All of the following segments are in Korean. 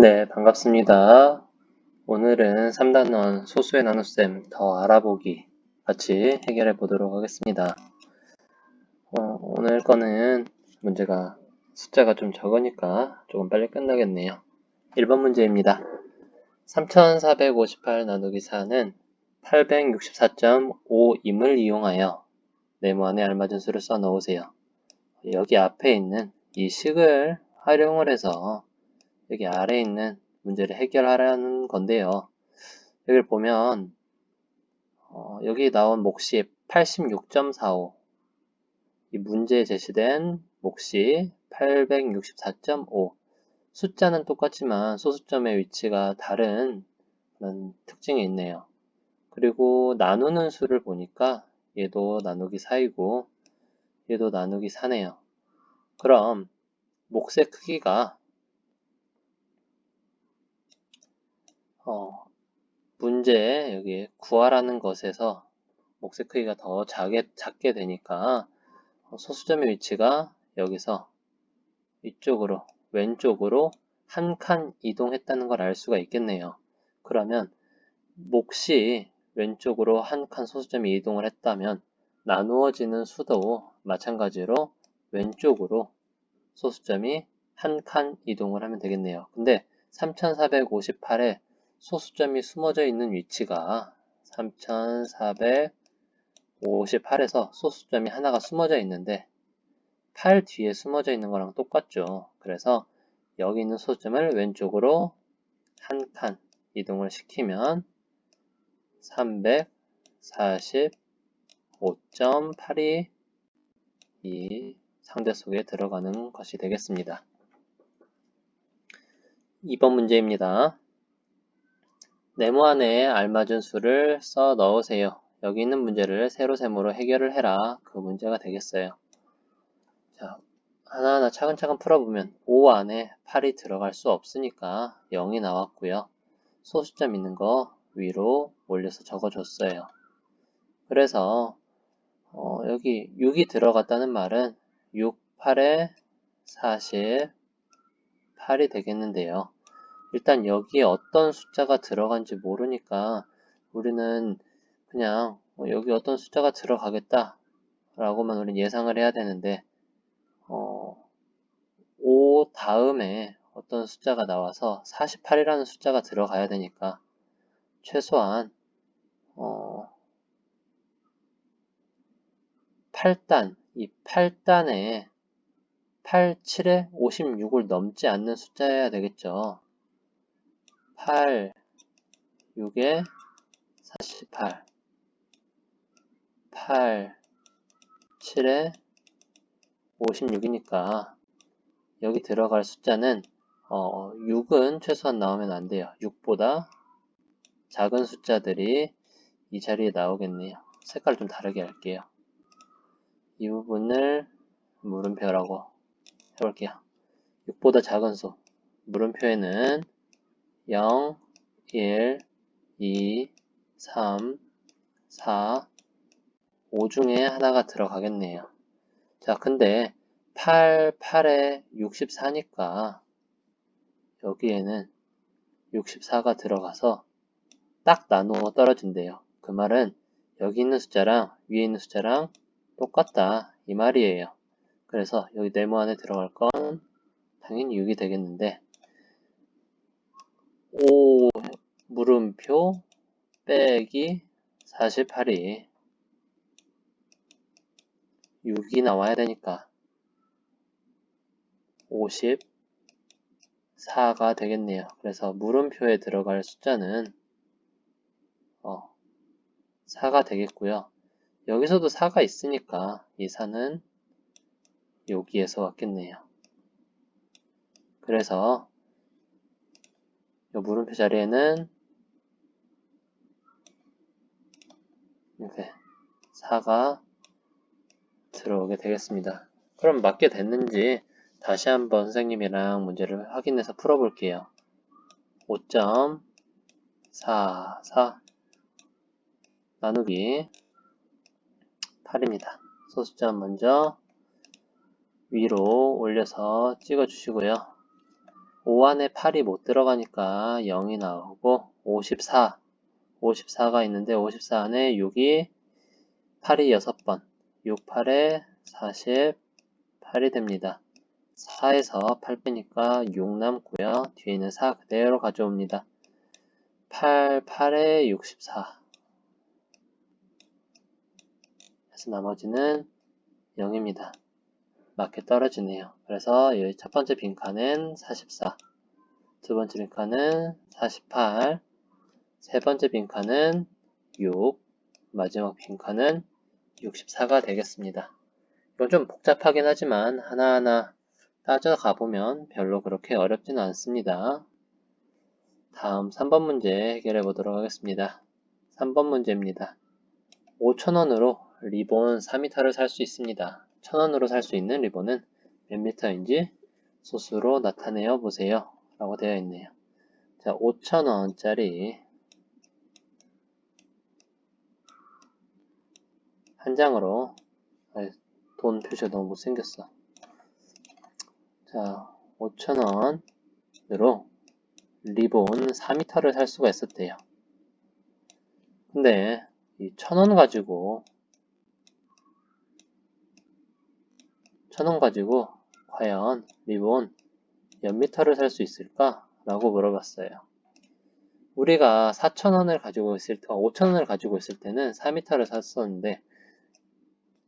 네, 반갑습니다. 오늘은 3단원 소수의 나눗셈 더 알아보기 같이 해결해 보도록 하겠습니다. 어, 오늘 거는 문제가 숫자가 좀 적으니까 조금 빨리 끝나겠네요. 1번 문제입니다. 3458 나누기 4는 864.5임을 이용하여 네모 안에 알맞은 수를 써 넣으세요. 여기 앞에 있는 이 식을 활용을 해서 여기 아래에 있는 문제를 해결하라는 건데요. 여기를 보면 어, 여기 나온 몫이 86.45 이 문제에 제시된 몫이 864.5 숫자는 똑같지만 소수점의 위치가 다른 그런 특징이 있네요. 그리고 나누는 수를 보니까 얘도 나누기 4이고 얘도 나누기 4네요. 그럼 몫의 크기가 어, 문제에 여기 구하라는 것에서 몫의 크기가 더 작게, 작게 되니까 어, 소수점의 위치가 여기서 이쪽으로 왼쪽으로 한 칸 이동했다는 걸 알 수가 있겠네요. 그러면 몫이 왼쪽으로 한 칸 소수점이 이동을 했다면 나누어지는 수도 마찬가지로 왼쪽으로 소수점이 한 칸 이동을 하면 되겠네요. 근데 3458에 소수점이 숨어져 있는 위치가 3458에서 소수점이 하나가 숨어져 있는데 8 뒤에 숨어져 있는 거랑 똑같죠. 그래서 여기 있는 소수점을 왼쪽으로 한 칸 이동을 시키면 340 5.82 이 상대 속에 들어가는 것이 되겠습니다. 2번 문제입니다. 네모 안에 알맞은 수를 써 넣으세요. 여기 있는 문제를 세로 세모로 해결을 해라. 그 문제가 되겠어요. 자, 하나하나 차근차근 풀어보면 5 안에 8이 들어갈 수 없으니까 0이 나왔고요. 소수점 있는 거 위로 올려서 적어줬어요. 그래서 어, 여기 6이 들어갔다는 말은 6, 8에 48이 되겠는데요. 일단 여기에 어떤 숫자가 들어간지 모르니까 우리는 그냥 어, 여기 어떤 숫자가 들어가겠다 라고만 우리는 예상을 해야 되는데 어, 5 다음에 어떤 숫자가 나와서 48이라는 숫자가 들어가야 되니까 최소한 어, 8단, 이 8단에 8, 7에 56을 넘지 않는 숫자여야 되겠죠. 8, 6에 48, 8, 7에 56이니까 여기 들어갈 숫자는 어, 6은 최소한 나오면 안 돼요. 6보다 작은 숫자들이 이 자리에 나오겠네요. 색깔 좀 다르게 할게요. 이 부분을 물음표라고 해볼게요. 6보다 작은 수. 물음표에는 0, 1, 2, 3, 4, 5 중에 하나가 들어가겠네요. 자, 근데 8, 8에 64니까 여기에는 64가 들어가서 딱 나누어 떨어진대요. 그 말은 여기 있는 숫자랑 위에 있는 숫자랑 똑같다 이 말이에요. 그래서 여기 네모 안에 들어갈 건 당연히 6이 되겠는데 5 물음표 빼기 48이 6이 나와야 되니까 54가 되겠네요. 그래서 물음표에 들어갈 숫자는 어, 4가 되겠고요. 여기서도 4가 있으니까 이 4는 여기에서 왔겠네요. 그래서 이 물음표 자리에는 이렇게 4가 들어오게 되겠습니다. 그럼 맞게 됐는지 다시 한번 선생님이랑 문제를 확인해서 풀어볼게요. 5.44 나누기 8입니다. 소수점 먼저 위로 올려서 찍어 주시고요. 5 안에 8이 못 들어가니까 0이 나오고 54 54가 있는데 54 안에 6이 8이 6번 6, 8에 48이 됩니다. 4에서 8 빼니까 6 남고요. 뒤에 있는 4 그대로 가져옵니다. 8, 8에 64 그래서 나머지는 0입니다. 맞게 떨어지네요. 그래서 여기 첫 번째 빈칸은 44, 두 번째 빈칸은 48, 세 번째 빈칸은 6, 마지막 빈칸은 64가 되겠습니다. 이건 좀 복잡하긴 하지만 하나하나 따져가 보면 별로 그렇게 어렵지는 않습니다. 다음 3번 문제 해결해 보도록 하겠습니다. 3번 문제입니다. 5천원으로 리본 4m를 살 수 있습니다. 1000원으로 살 수 있는 리본은 몇 미터인지 소수로 나타내어 보세요. 라고 되어 있네요. 자, 5천원짜리 한 장으로 돈 표시가 너무 못생겼어. 자, 5천원으로 리본 4m를 살 수가 있었대요. 근데 이 천 원 가지고 천원 가지고 과연 리본 몇 미터를 살 수 있을까? 라고 물어봤어요. 우리가 4천원을 가지고 있을 때, 5천원을 가지고 있을 때는 4미터를 샀었는데,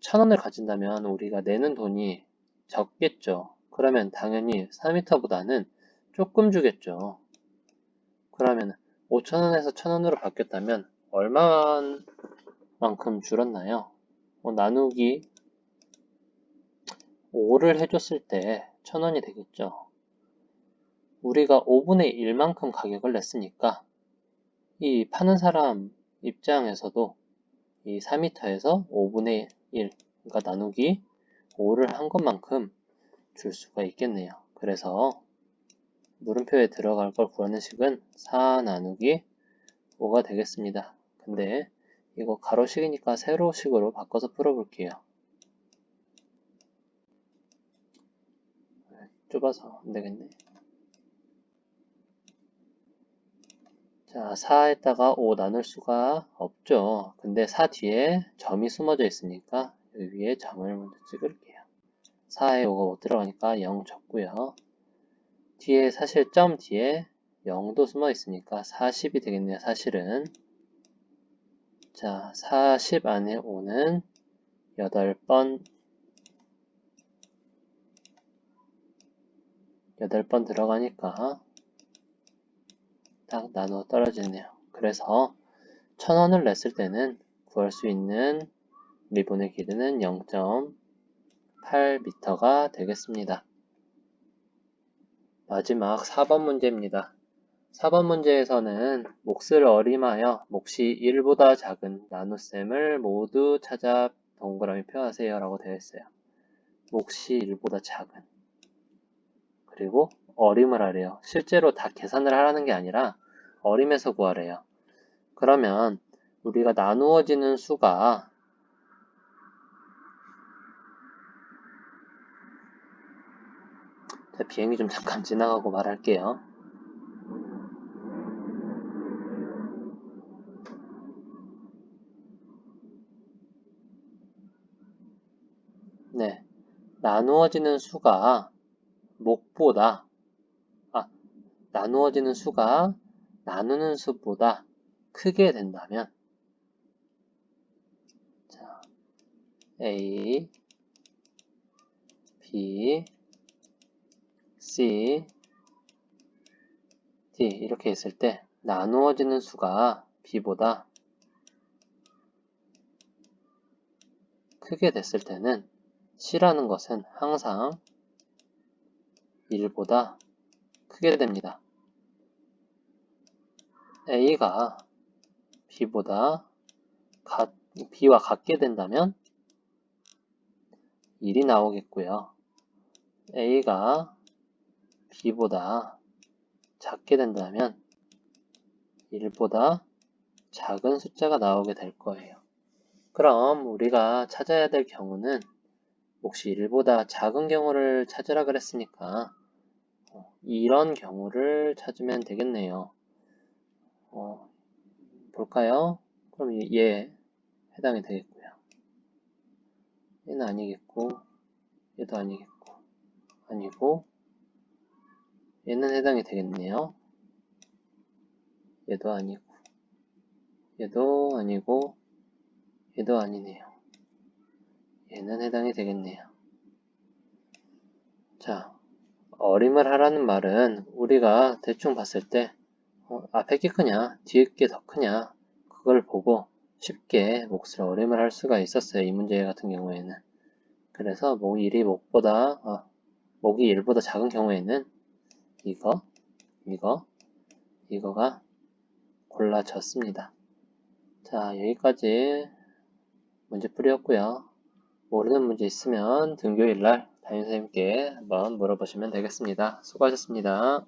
천원을 가진다면 우리가 내는 돈이 적겠죠. 그러면 당연히 4미터보다는 조금 주겠죠. 그러면 5천원에서 천원으로 바뀌었다면 얼마만큼 줄었나요? 뭐 나누기 5를 해줬을 때 천원이 되겠죠. 우리가 5분의 1만큼 가격을 냈으니까 이 파는 사람 입장에서도 이 4m에서 5분의 1, 그러니까 나누기 5를 한 것만큼 줄 수가 있겠네요. 그래서 물음표에 들어갈 걸 구하는 식은 4 나누기 5가 되겠습니다. 근데 이거 가로식이니까 세로식으로 바꿔서 풀어볼게요. 좁아서 안되겠네. 자, 4에다가 5 나눌 수가 없죠. 근데 4 뒤에 점이 숨어져 있으니까 여기 위에 점을 먼저 찍을게요. 4에 5가 못 들어가니까 0 적고요. 뒤에 사실 점 뒤에 0도 숨어 있으니까 40이 되겠네요. 사실은. 자, 40 안에 5는 8번 8번 들어가니까 딱 나눠 떨어지네요. 그래서 1000원을 냈을 때는 구할 수 있는 리본의 길이는 0.8m가 되겠습니다. 마지막 4번 문제입니다. 4번 문제에서는 몫을 어림하여 몫이 1보다 작은 나눗셈을 모두 찾아 동그라미 표하세요 라고 되어 있어요. 몫이 1보다 작은 그리고 어림을 하래요. 실제로 다 계산을 하라는 게 아니라 어림에서 구하래요. 그러면 우리가 나누어지는 수가 자, 비행기 좀 잠깐 지나가고 말할게요. 네. 나누어지는 수가 목보다 아, 나누어지는 수가 나누는 수보다 크게 된다면 자, A, B, C, D 이렇게 있을 때 나누어지는 수가 B보다 크게 됐을 때는 C라는 것은 항상 1보다 크게 됩니다. A가 B보다 같, B와 같게 된다면 1이 나오겠고요. A가 B보다 작게 된다면 1보다 작은 숫자가 나오게 될 거예요. 그럼 우리가 찾아야 될 경우는 몫이 1보다 작은 경우를 찾으라 그랬으니까 어, 이런 경우를 찾으면 되겠네요. 어, 볼까요? 그럼 얘- 얘 해당이 되겠고요. 얘는 아니겠고 얘도 아니겠고 아니고 얘는 해당이 되겠네요. 얘도 아니고 얘도 아니고 얘도 아니네요. 얘는 해당이 되겠네요. 자, 어림을 하라는 말은 우리가 대충 봤을 때 어, 앞에 게 크냐, 뒤에 게 더 크냐 그걸 보고 쉽게 몫을 어림을 할 수가 있었어요. 이 문제 같은 경우에는. 그래서 목이 1이 목보다 어, 목이 1보다 작은 경우에는 이거, 이거, 이거가 골라졌습니다. 자, 여기까지 문제풀이였고요. 모르는 문제 있으면 등교일날 담임선생님께 한번 물어보시면 되겠습니다. 수고하셨습니다.